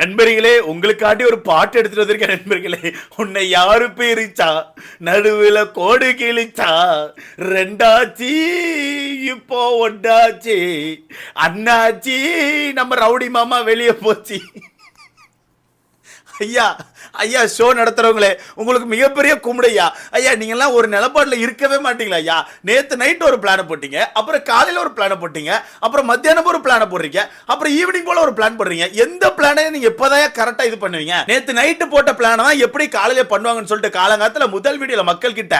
நண்பர்களே உங்களுக்காண்டி ஒரு பாட்டு எடுத்துட்டு வந்திருக்கேன் நண்பர்களே. உன்னை யாரு பிரிச்சா? நடுவுல கோடு கிழிச்சா? ரெண்டாச்சி இப்போ ஒண்டாச்சி. அண்ணாச்சி நம்ம ரவுடி மாமா வெளியே போச்சு. ஐயா ஐயா ஷோ நடத்துறவங்களே உங்களுக்கு மிகப்பெரிய கும்பிடையா ஐயா. நீங்கெல்லாம் ஒரு நிலப்பாட்டில் இருக்கவே மாட்டீங்களா ஐயா? நேத்து நைட் ஒரு பிளான போட்டீங்க அப்புறம் காலையில ஒரு பிளான போட்டீங்க அப்புறம் மத்தியானம் ஒரு பிளானை போடுறீங்க அப்புறம் ஈவினிங் போல ஒரு பிளான் போடுறீங்க. எந்த பிளானையும் நீங்க எப்பதான் கரெக்டா இது பண்ணுவீங்க? நேத்து நைட்டு போட்ட பிளானை தான் எப்படி காலையில பண்ணுவாங்கன்னு சொல்லிட்டு காலங்காலத்துல முதல் வீடியோல மக்கள் கிட்ட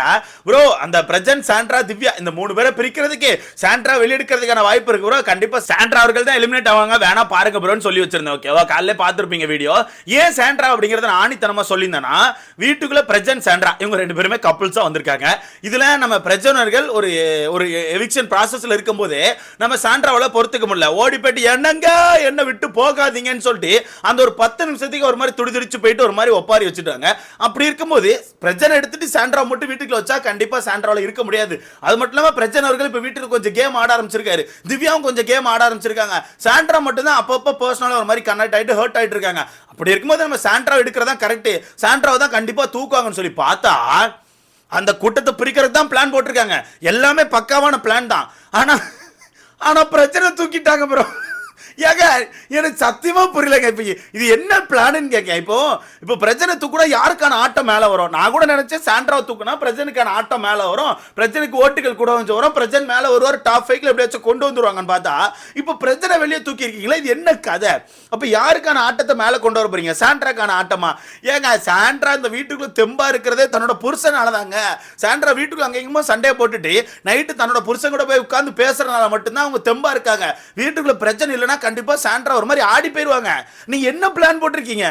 ப்ரோ அந்த பிரஜன் சாண்ட்ரா திவ்யா இந்த மூணு பேரை பிரிக்கிறதுக்கு சாண்ட்ரா வெளியெடுக்கிறதுக்கான வாய்ப்பு இருக்கு ப்ரோ. கண்டிப்பா சாண்ட்ரா அவர்கள் தான் எலிமினேட் ஆவாங்க. வேணா பாருங்க ப்ரோன்னு சொல்லி வச்சிருந்தேன். ஓகேவா காலையில பார்த்துருப்பீங்க வீடியோ ஏன் சாண்ட்ரா அப்படிங்கறத நான் ஆணித்தனமா சொல்லியிருந்தேன்னா வீட்டுக்குள்ள பிரஜன் சாண்ட்ரா இவங்க ரெண்டு பேருமே கப்புள்ஸா வந்திருக்காங்க. இதுல நம்ம பிரஜனர்கள் ஒரு ஒரு எவிக்ஷன் ப்ராசஸ்ல இருக்கும்போது நம்ம சாண்ட்ராவால பொறுத்துக்க முடியல. ஓடி போயிட்டு என்னங்க? என்ன விட்டு போகாதீங்கன்னு சொல்லிட்டு அந்த ஒரு பத்து நிமிஷத்துக்கு ஒரு மாதிரி துடிதுடிச்சு போயிட்டு ஒரு மாதிரி ஒப்பாரி வச்சுட்டாங்க. அப்படி இருக்கும்போது பிரஜனை எடுத்துட்டு சாண்ட்ரா மட்டும் வீட்டுக்குள்ள வச்சா கண்டிப்பா சாண்ட்ராவில் இருக்க முடியாது. அது மட்டும் இல்லாம பிரஜன் அவர்கள் இப்ப வீட்டுக்கு கொஞ்சம் கேம் ஆட ஆரம்பிச்சிருக்காரு. திவ்யாவும் கொஞ்சம் கேம் ஆட ஆரம்பிச்சிருக்காங்க. சாண்ட்ரா மட்டும் தான் அப்பப்போ பர்சனலாக ஒரு மாதிரி கனெக்ட் ஆயிட்டு ஹர்ட் ஆயிட்டு இருக்காங்க. அப்படி இருக்கும்போது நம்ம சாண்ட்ராவை எடுக்கிறதா கரெக்டு சாண்ட்ராவை தான் கண்டிப்பாக தூக்குவாங்கன்னு சொல்லி பார்த்தா அந்த கூட்டத்தை பிரிக்கிறதுக்கு தான் பிளான் போட்டிருக்காங்க. எல்லாமே பக்காவான பிளான் தான். ஆனால் ஆனால் பிரச்சனை தூக்கிட்டாங்க ப்ரோ ஏங்க எனக்கு சத்தியமா புரியலங்க இப்போ இது என்ன பிளான்னு கேட்க இப்போ இப்போ பிரச்சனை தூக்குனா யாருக்கான ஆட்டம் மேலே வரும்? நான் கூட நினைச்சேன் சாண்ட்ரா தூக்குனா பிரச்சனைக்கான ஆட்டம் மேலே வரும். பிரச்சனைக்கு ஓட்டுகள் கூட வந்து வரும். பிரச்சனை மேலே வருவார் டாப் ஃபைவ்ல எப்படியாச்சும் கொண்டு வந்துருவாங்கன்னு பார்த்தா இப்போ பிரச்சனை வெளியே தூக்கி இருக்கீங்களா? இது என்ன கதை? அப்போ யாருக்கான ஆட்டத்தை மேலே கொண்டு வர போறீங்க? சாண்ட்ராக்கான ஆட்டமா? ஏங்க சாண்ட்ரா இந்த வீட்டுக்குள்ள தெம்பா இருக்கிறதே தன்னோட புருஷனால தாங்க சாண்ட்ரா வீட்டுக்குள்ள அங்க சண்டையை போட்டுட்டு நைட்டு தன்னோட புருஷன் கூட போய் உட்காந்து பேசுறதுனால மட்டும்தான் அவங்க தெம்பா இருக்காங்க. வீட்டுக்குள்ள பிரச்சனை இல்லைன்னா கண்டிப்பா சாண்ட்ரா ஒரு மாதிரி ஆடி போயிடுவாங்க நீங்க என்ன பிளான் போட்டிருக்கீங்க?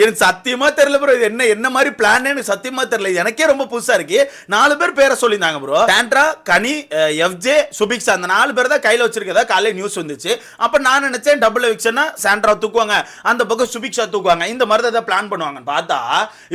எனக்கு சத்தியமா தெரியல ப்ரோ இது என்ன என்ன மாதிரி பிளான் எனக்கு சத்தியமா தெரியல. இது எனக்கே ரொம்ப புதுசா இருக்கு. நாலு பேர் பேரை சொல்லியிருந்தாங்க bro Sandra Kani FJ Subiksha அந்த நாலு பேர் தான் கையில வச்சிருக்கதா? காலையில நியூஸ் வந்துச்சு. அப்ப நான் நினைச்சேன் டபுள் எவிக்ஷனா சாண்ட்ரா தூக்குவாங்க. அந்த பக்கம் சுபிக்ஷா தூக்குவாங்க. இந்த மாதிரி தான் பிளான் பண்ணுவாங்க பார்த்தா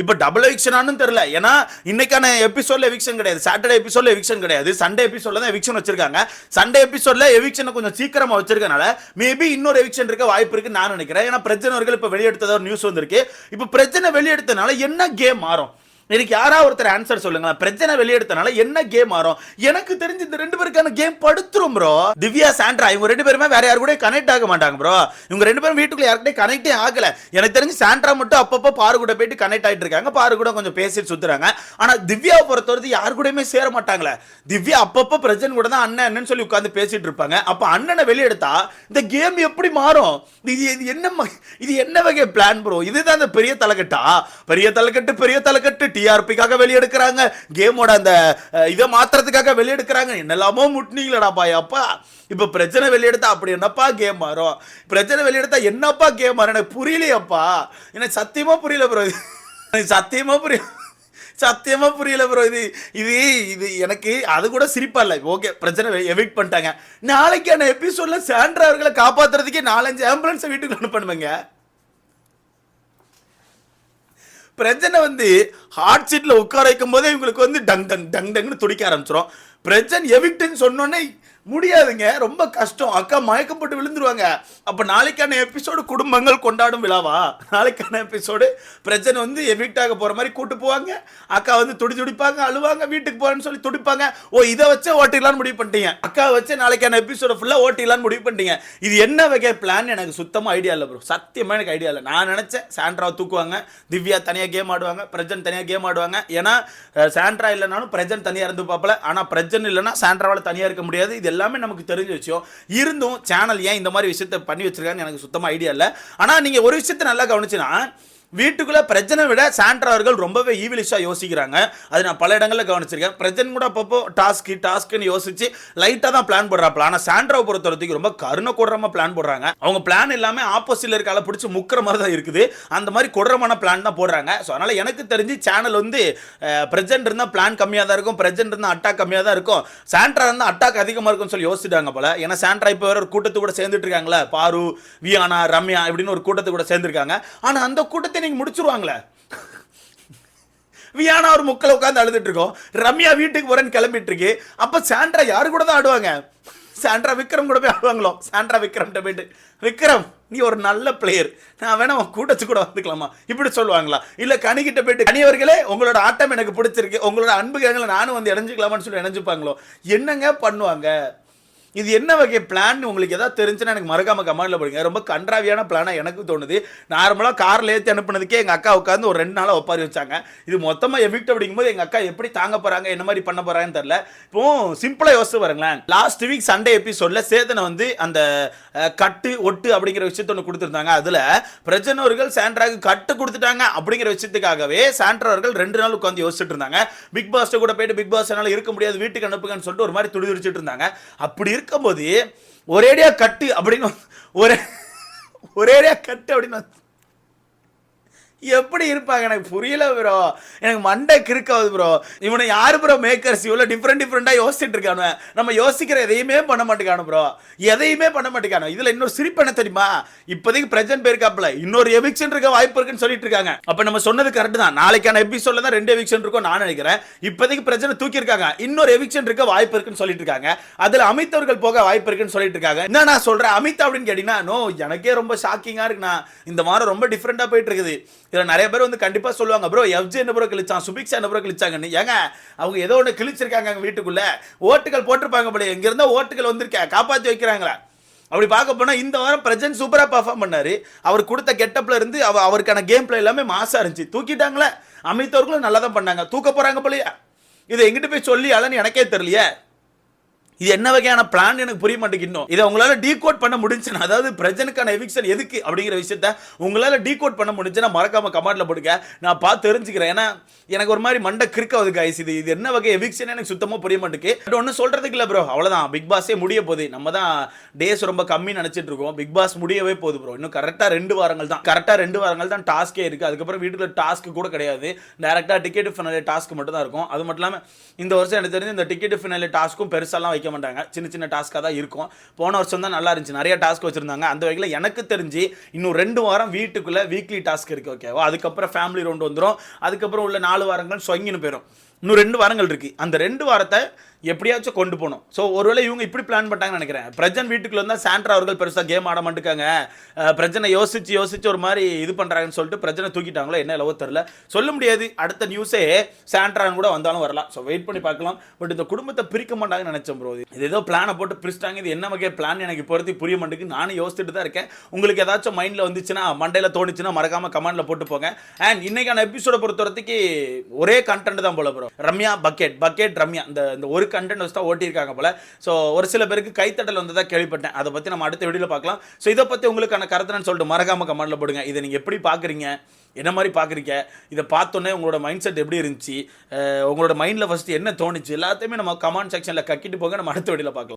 இப்போ டபுள் எவிக்ஷனானு தெரியல. ஏன்னா இன்னைக்கான எபிசோட்ல எவிக்ஷன் கிடையாது. சாட்டர்டே எபிசோட்ல எவிக்ஷன் கிடையாது. சண்டே எபிசோட்ல தான் எவிக்ஷன் வச்சிருக்காங்க. சண்டே எபிசோட்ல எவிக்ஷனை கொஞ்சம் சீக்கிரமா வச்சிருக்கனால மேபி இன்னொரு எவிக்ஷன் இருக்க வாய்ப்பு இருக்கு நான் நினைக்கிறேன். ஏன்னா பிரச்சனைகள் இப்போ வெளியெடுத்ததா நியூஸ் வந்திருக்கு. இப்போ பிரச்சனை வெளியெடுத்தனால என்ன கேம் மாறும்? எனக்கு யாராவது ஒருத்தர் ஆன்சர் சொல்லுங்களேன். பிரச்சனை வெளியெடுத்தனால என்ன கேம் மாறும் எனக்கு தெரிஞ்சு இந்த ரெண்டு பேருக்கான கேம் படுத்துரும் ப்ரோ திவ்யா சாண்ட்ரா இவங்க ரெண்டு பேருமே வேற யாரு கூட கனெக்ட் ஆக மாட்டாங்க ப்ரோ இவங்க ரெண்டு பேரும் வீட்டுக்குள்ள யாருக்கிட்டே கனெக்டே ஆகல. எனக்கு தெரிஞ்சு சாண்ட்ரா மட்டும் அப்பப்போ பாரு கூட போயிட்டு கனெக்ட் ஆயிட்டு இருக்காங்க. பாரு கூட கொஞ்சம் பேசிட்டு சுத்துறாங்க. ஆனா திவ்யாவை பொறுத்தவரைக்கும் யாரு கூடயுமே சேர மாட்டாங்களே. திவ்யா அப்பப்போ பிரச்சனை கூட தான் அண்ணன் அண்ணன் சொல்லி உட்காந்து பேசிட்டு இருப்பாங்க. அப்ப அண்ணனை வெளியெடுத்தா இந்த கேம் எப்படி மாறும்? இது இது என்ன இது என்ன வகை பிளான் ப்ரோ இதுதான் அந்த பெரிய தலைக்கட்டா? பெரிய தலைக்கட்டு பெரிய தலைக்கட்டு டிஆர்பிக்காக வெளியெடுக்கிறாங்க. கேமோட அந்த இதை மாத்துறதுக்காக வெளியெடுக்கிறாங்க. என்னெல்லாமோ முட்டினீங்களடாப்பா அப்பா. இப்போ பிரச்சனை வெளியெடுத்தா அப்படி என்னப்பா கேம் மாறும்? பிரச்சனை வெளியெடுத்தா என்னப்பா கேம் மாறும்? எனக்கு புரியலையப்பா. எனக்கு சத்தியமாக புரியல ப்ரோ எனக்கு சத்தியமாக புரியல சத்தியமாக புரியல ப்ரோ இது. இது இது எனக்கு அது கூட சிரிப்பா இல்லை. ஓகே பிரச்சனை எவிக்ட் பண்ணிட்டாங்க. நாளைக்கான எபிசோடில் சாண்ட்ரா அவர்களை காப்பாற்றுறதுக்கே நாலஞ்சு ஆம்புலன்ஸை வீட்டுக்கு அனுப்பணுமேங்க. பிரஜனை வந்து ஹார்ட் சீட்டில் உட்கார வைக்கும் போதே இவங்களுக்கு வந்து டங் டங் டங் டங்னு துடிக்க ஆரம்பிச்சிடும் பிரஜன் எவிக்ட்னு சொன்னோன்னே முடியாதுங்க. ரொம்ப கஷ்டம். அக்கா மயக்கப்பட்டு விழுந்துருவாங்க. அப்ப நாளைக்கான எபிசோடு குடும்பங்கள் கொண்டாடும் விழாவா? நாளைக்கான எபிசோடு பிரச்சனை வந்து எவிக்ட் போகிற போற மாதிரி கூட்டு போவாங்க. அக்கா வந்து துடி துடிப்பாங்க அழுவாங்க வீட்டுக்கு போறேன்னு சொல்லி துடிப்பாங்க. ஓ இதை வச்சே ஓட்டிடலாம்னு முடிவு பண்ணிட்டீங்க. அக்கா வச்சு நாளைக்கான எபிசோட ஃபுல்லா ஓட்டிடலான்னு முடிவு பண்ணிட்டீங்க. இது என்ன வகை பிளான் எனக்கு சுத்தமா ஐடியா இல்லை ப்ரோ சத்தியமா எனக்கு ஐடியா இல்லை. நான் நினைச்சேன் சாண்ட்ராவை தூக்குவாங்க திவ்யா தனியா கேம் ஆடுவாங்க பிரஜன் தனியா கேம் ஆடுவாங்க. ஏன்னா சாண்ட்ரா இல்லைனாலும் பிரஜன் தனியா இருந்து பார்ப்பல ஆனா பிரஜன் இல்லைன்னா சாண்ட்ராவில் தனியா இருக்க முடியாது. இது எல்லாமே நமக்கு தெரிஞ்ச விஷயம். இருந்தும் சேனல் ஏன் இந்த மாதிரி விஷயத்த பண்ணி வச்சிருக்காங்கன்னு எனக்கு சுத்தமா ஐடியா இல்லை. ஆனா நீங்க ஒரு விஷயத்த நல்லா கவனிச்சுன்னா வீட்டுக்குள்ளே பிரச்சனை விட சாண்ட்ரா அவர்கள் ரொம்பவே ஈவிலிஷாக யோசிக்கிறாங்க. அது நான் பல இடங்களில் கவனிச்சிருக்கேன். பிரச்சனை கூட அப்பப்போ டாஸ்க்கு டாஸ்க்குன்னு யோசிச்சு லைட்டாக தான் பிளான் போடுறாப்ல ஆனால் சாண்ட்ராவை பொறுத்தவரத்துக்கு ரொம்ப கருணை கொடுறமாக பிளான் போடுறாங்க. அவங்க பிளான் எல்லாமே ஆப்போசிட்ல இருக்க ஆளை பிடிச்சி முக்கிற மாதிரி தான் இருக்குது. அந்த மாதிரி கொடுறமான பிளான் தான் போடுறாங்க. ஸோ அதனால எனக்கு தெரிஞ்சு சேனல் வந்து பிரசன்ட் இருந்தால் பிளான் கம்மியாக தான் இருக்கும். பிரசன்ட் இருந்தால் அட்டாக் கம்மியாக தான் இருக்கும். சாண்ட்ரா இருந்தால் அட்டாக் அதிகமாக இருக்கும்னு சொல்லி யோசிச்சிட்டாங்க போல. ஏன்னா சாண்ட்ரா இப்போ வேற ஒரு கூட்டத்து கூட சேர்ந்துட்டு இருக்காங்களே பாரு வியானா ரம்யா இப்படின்னு ஒரு கூட்டத்து கூட சேர்ந்துருக்காங்க. ஆனால் அந்த கூட்டத்தை நீங்க முடிச்சிருவாங்களே. வியானா ஒரு முக்கில் உட்காந்து அழுதுட்டு இருக்கோம். ரம்யா வீட்டுக்கு போறேன்னு கிளம்பிட்டு இருக்கு. அப்ப சாண்ட்ரா யாரு கூட தான் ஆடுவாங்க? சாண்ட்ரா விக்ரம் கூட போய் ஆடுவாங்களோ? சாண்ட்ரா விக்ரம்கிட்ட போயிட்டு விக்ரம் நீ ஒரு நல்ல பிளேயர் நான் வேணா உன் கூட்டச்சு கூட வந்துக்கலாமா? இப்படி சொல்லுவாங்களா? இல்ல கணிக்கிட்ட போயிட்டு கனியவர்களே உங்களோட ஆட்டம் எனக்கு பிடிச்சிருக்கு. உங்களோட அன்பு கேங்களை நானும் வந்து இணைஞ்சுக்கலாமான்னு சொல்லி இணைஞ்சுப்பாங்களோ? என்னங்க பண்ணுவாங்க? இது என்ன வகை பிளான் உங்களுக்கு ஏதாவது தெரிஞ்சுன்னா எனக்கு மறக்காம கமெண்ட்ல போடுங்க. ரொம்ப கன்றாவியான பிளானா எனக்கு தோணுது. நார்மலா கார்ல ஏற்றி அனுப்புனதுக்கே எங்க அக்கா உட்காந்து ஒரு ரெண்டு நாளாக ஒப்பாரி வச்சாங்க. இது மொத்தமா எஃபிக்ட் அப்படிங்கும்போது எங்க அக்கா எப்படி தாங்க போறாங்க என்ன மாதிரி பண்ண போறாங்கன்னு தெரியல. இப்போ சிம்பிளா யோசிச்சு பாருங்களேன். லாஸ்ட் வீக் சண்டே எபிசோட்ல சேதனை வந்து அந்த கட்டு ஒட்டு அப்படிங்கிற விஷயத்த ஒன்று கொடுத்துருந்தாங்க. அதுல பிரஜனவர்கள் சாண்ட்ராக்கு கட்டு கொடுத்துட்டாங்க அப்படிங்கிற விஷயத்துக்காகவே சாண்ட்ரா அவர்கள் ரெண்டு நாள் உட்காந்து யோசிச்சுட்டு இருந்தாங்க. பிக் பாஸ் கூட போயிட்டு பிக் பாஸ் என்னால் இருக்க முடியாது வீட்டுக்கு அனுப்புங்கன்னு சொல்லிட்டு ஒரு மாதிரி துடி இருந்தாங்க. அப்படி இருக்கும்போது ஒரேடியா கட்டு அப்படின்னு ஒரே ஒரேடியா கட்டு அப்படின்னு எப்படி இருப்பாங்க? எனக்கு புரியல ப்ரோ எனக்கு மண்டை கிறுக்காது ப்ரோ இவனை யார் ப்ரோ மேக்கர்ஸ் இவ்வளோ டிஃப்ரெண்ட் டிஃப்ரெண்ட்டாக யோசிச்சுட்டு இருக்கானு. நம்ம யோசிக்கிற எதையுமே பண்ண மாட்டேங்கானு ப்ரோ எதையுமே பண்ண மாட்டேங்கானு இதில் இன்னொரு சிரிப்பு என்ன தெரியுமா? இப்போதைக்கு பிரசன்ட் போயிருக்காப்புல இன்னொரு எவிக்ஷன் இருக்க வாய்ப்பு இருக்குன்னு சொல்லிட்டு இருக்காங்க. அப்போ நம்ம சொன்னது கரெக்ட் தான். நாளைக்கான எபிசோட்ல தான் ரெண்டு எவிக்ஷன் இருக்கும் நான் நினைக்கிறேன். இப்போதைக்கு பிரச்சனை தூக்கியிருக்காங்க இன்னொரு எவிக்ஷன் இருக்க வாய்ப்பு இருக்குன்னு சொல்லிட்டு இருக்காங்க. அதில் அமித்தவர்கள் போக வாய்ப்பு இருக்குன்னு சொல்லிட்டு இருக்காங்க. என்ன நான் சொல்கிறேன் அமித் அப்படின்னு கேட்டீங்கன்னா நோ எனக்கே ரொம்ப ஷாக்கிங்காக இருக்குண்ணா. இந்த வாரம் ரொம்ப டிஃப்ரெண்ட்டாக போயிட்டு இருக்குது. இதில் நிறைய பேர் வந்து கண்டிப்பாக சொல்லுவாங்க ப்ரோ எஃப்ஜி என்ன ப்ரோ கிழிச்சான்? சுபிக்ஷா என்ன ப்ரோ கிழிச்சாங்கன்னு? ஏங்க அவங்க ஏதோ ஒன்று கிழிச்சிருக்காங்க அங்கே வீட்டுக்குள்ளே. ஓட்டுகள் போட்டிருப்பாங்க போல எங்கேருந்தோ ஓட்டுகள் வந்திருக்கேன் காப்பாற்றி வைக்கிறாங்களா? அப்படி பார்க்க போனால் இந்த வாரம் பிரசன்ட் சூப்பராக பர்ஃபார்ம் பண்ணார். அவர் கொடுத்த கெட்டப்ல இருந்து அவ அவருக்கான கேம் பிளே எல்லாமே மாசாக இருந்துச்சு. தூக்கிட்டாங்களே. அமித் அவர்களும் நல்லா தான் பண்ணாங்க. தூக்க போகிறாங்க போலயே. இதை எங்கிட்ட போய் சொல்லி அலன்னு எனக்கே தெரியலையே. இது என்ன வகையான பிளான் எனக்கு புரிய மாட்டேங்குது இன்னும். இதை உங்களால டீகோட் பண்ண முடிஞ்சுன்னா அதாவது பிரஜனுக்கான எவிக்ஷன் எதுக்கு அப்படிங்கிற விஷயத்த உங்களால் டீகோட் பண்ண முடிஞ்சுன்னா மறக்காம கமெண்ட்ல போடுங்க. நான் பார்த்து தெரிஞ்சுக்கிறேன். ஏன்னா எனக்கு ஒரு மாதிரி மண்டை கிறுக்காவது கைஸ் இது இது என்ன வகை எவிக்ஷன் எனக்கு சுத்தமாக புரிய மாட்டேங்குது. பட் ஒன்றும் சொல்றதுக்கு இல்லை ப்ரோ அவ்வளோதான் பிக் பாஸே முடிய போகுது. நம்ம தான் டேஸ் ரொம்ப கம்மி நினச்சிட்டு இருக்கோம். பிக் பாஸ் முடியவே போகுது ப்ரோ இன்னும் கரெக்டாக ரெண்டு வாரங்கள் தான். கரெக்டாக ரெண்டு வாரங்கள் தான் டாஸ்கே இருக்குது அதுக்கப்புறம் வீட்டில் டாஸ்க் கூட கிடையாது. டேரெக்டாக டிக்கெட் ஃபினாலே டாஸ்க் மட்டும் தான் இருக்கும். அது மட்டும் இல்லாமல் இந்த வருஷம் எனக்கு தெரிஞ்சு இந்த டிக்கெட் ஃபினாலே டாஸ்க்கும் பெருசாலாம் வைக்க மாட்டாங்க. சின்ன சின்ன டாஸ்க்காக தான் இருக்கும். போன வருஷம் தான் நல்லா இருந்துச்சு. நிறைய டாஸ்க் வச்சிருந்தாங்க. அந்த வகையில் எனக்கு தெரிஞ்சு இன்னும் ரெண்டு வாரம் வீட்டுக்குள்ள வீக்லி டாஸ்க் இருக்குது ஓகேவா அதுக்கப்புறம் ஃபேமிலி ரவுண்ட் வந்துடும் அதுக்கப்புறம் உள்ள நாலு வாரங்கள் சொங்கின்னு போயிடும் இன்னும் ரெண்டு வாரங்கள் இருக்கு. அந்த ரெண்டு வாரத்தை எப்படியாச்சும் கொண்டு போகணும். ஸோ ஒருவேளை இவங்க இப்படி பிளான் பண்ணிட்டாங்கன்னு நினைக்கிறேன். பிரஜன் வீட்டுக்குள்ள இருந்தால் சாண்ட்ரா அவர்கள் பெருசாக கேம் ஆட மாட்டுக்காங்க. பிரஜனை யோசிச்சு யோசிச்சு ஒரு மாதிரி இது பண்ணுறாங்கன்னு சொல்லிட்டு பிரஜனை தூக்கிட்டாங்களோ என்ன லவோ தெரில சொல்ல முடியாது. அடுத்த நியூஸே சாண்ட்ரான் கூட வந்தாலும் வரலாம். ஸோ வெயிட் பண்ணி பார்க்கலாம். பட் இந்த குடும்பத்தை பிரிக்க மாட்டாங்கன்னு நினைச்சேன் ப்ரோ இது ஏதோ பிளானை போட்டு பிரிச்சிட்டாங்க. இது என்ன வகை பிளான் எனக்கு இப்போதைக்கு புரிய மாட்டேங்குது. நானும் யோசிச்சுட்டு தான் இருக்கேன். உங்களுக்கு ஏதாச்சும் மைண்டில் வந்துச்சுன்னா மண்டையில் தோணுச்சுன்னா மறக்காம கமெண்டில் போட்டு போங்க. அண்ட் இன்னைக்கான எபிசோட பொறுத்த வரைக்கும் ஒரே கண்டென்ட் தான் போல bro Ramya bucket bucket Ramya. இந்த இந்த ஒரு கண்டென்ட் வச்சு தான் ஓட்டியிருக்காங்க போல. ஸோ ஒரு சில பேருக்கு கைத்தட்டல் வந்ததா கேள்விப்பட்டேன். அதை பற்றி நம்ம அடுத்த வீடியோவில் பார்க்கலாம். ஸோ இதை பற்றி உங்களுக்கான கருத்துன்னு சொல்லிட்டு மறக்காம கமெண்ட்ல போடுங்க. இதை நீங்கள் எப்படி பார்க்குறீங்க? என்ன மாதிரி பார்க்குறீங்க? இதை பார்த்தோன்னே உங்களோட மைண்ட் செட் எப்படி இருந்துச்சு? உங்களோட மைண்டில் ஃபஸ்ட்டு என்ன தோணுச்சு? எல்லாத்தையுமே நம்ம கமெண்ட் செக்ஷனில் கக்கிட்டு போங்க. நம்ம அடுத்த வீடியோவில் பார்க்கலாம்.